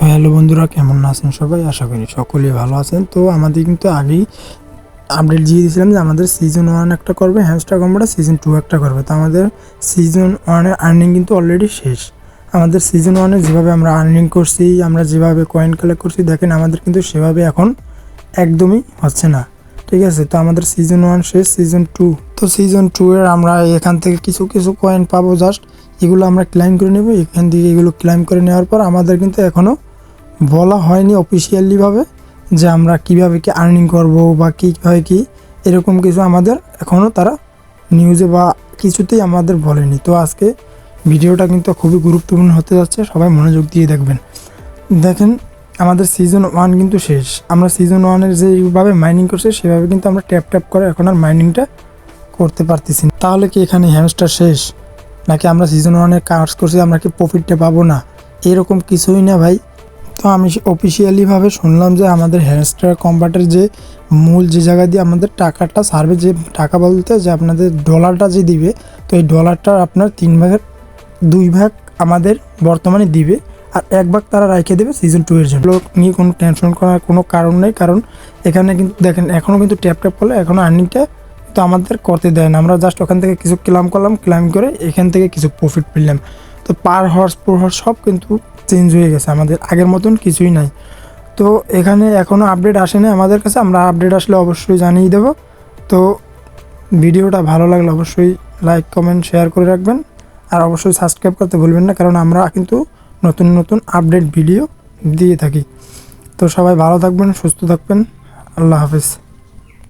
তো হ্যালো বন্ধুরা, কেমন আছেন সবাই? আশা করি সকলেই ভালো আছেন। তো আমাদের কিন্তু আগেই আপডেট দিয়ে দিয়েছিলাম যে আমাদের সিজন ওয়ান একটা করবে হ্যামস্টার কম্বোটা সিজন টু একটা করবে। তো আমাদের সিজন ওয়ানের আর্নিং কিন্তু অলরেডি শেষ। আমাদের সিজন ওয়ানে যেভাবে আমরা আর্নিং করছি, আমরা যেভাবে কয়েন কালেক্ট করছি, দেখেন আমাদের কিন্তু সেভাবে এখন একদমই হচ্ছে না। ঠিক আছে? তো আমাদের সিজন ওয়ান শেষ সিজন টু তো সিজন টু এর আমরা এখান থেকে কিছু কিছু কয়েন পাবো জাস্ট এগুলো আমরা ক্লাইম করে নেব। এখান থেকে এগুলো ক্লাইম করে নেওয়ার পর আমাদের কিন্তু এখনও বলা হয়নি অফিসিয়ালিভাবে যে আমরা কীভাবে কি আর্নিং করব বা কীভাবে কি, এরকম কিছু আমাদের এখনও তারা নিউজে বা কিছুতেই আমাদের বলেনি। তো আজকে ভিডিওটা কিন্তু খুবই গুরুত্বপূর্ণ হতে যাচ্ছে, সবাই মনোযোগ দিয়ে দেখবেন। দেখেন, আমাদের সিজন ওয়ান কিন্তু শেষ। আমরা সিজন ওয়ানের যেভাবে মাইনিং করছি, সেভাবে কিন্তু আমরা ট্যাপ ট্যাপ করে এখন আর মাইনিংটা করতে পারতেছি না। তাহলে কি এখানে হ্যামস্টার শেষ? নাকি আমরা সিজন ওয়ানে কাজ করছি, আমরা কি প্রফিটটা পাবো না? এরকম কিছুই না ভাই। তো আমি অফিসিয়ালিভাবে শুনলাম যে আমাদের হ্যামস্টার কম্বাটের যে মূল যে জায়গা দিয়ে আমাদের টাকাটা সার্ভে যে টাকা বলতে যে আপনাদের ডলারটা যে দিবে, তো এই ডলারটা আপনার তিন ভাগের দুই ভাগ আমাদের বর্তমানে দিবে আর এক ভাগ তারা রেখে দেবে সিজন টু এর জন্য। লোক নিয়ে কোনো টেনশন করার কোনো কারণ নেই, কারণ এখানে কিন্তু দেখেন এখনও কিন্তু ট্যাপ ট্যাপ করলে এখনও আর্নিংটা তো আমাদের করতে দেয় না। আমরা জাস্ট ওখান থেকে কিছু ক্লাম করলাম ক্লাইম করে এখান থেকে কিছু প্রফিট পেলাম। তো পার হর্স পর হর্স সব কিন্তু চেঞ্জ হয়ে গেছে, আমাদের আগের মতন কিছুই নাই। তো এখানে এখনও আপডেট আসেনি আমাদের কাছে, আমরা আপডেট আসলে অবশ্যই জানিয়ে দেব। তো ভিডিওটা ভালো লাগলে অবশ্যই লাইক কমেন্ট শেয়ার করে রাখবেন। আর অবশ্যই সাবস্ক্রাইব করতে ভুলবেন না, কারণ আমরা কিন্তু নতুন নতুন আপডেট ভিডিও দিয়ে থাকি। তো সবাই ভালো থাকবেন, সুস্থ থাকবেন। আল্লাহ হাফিজ।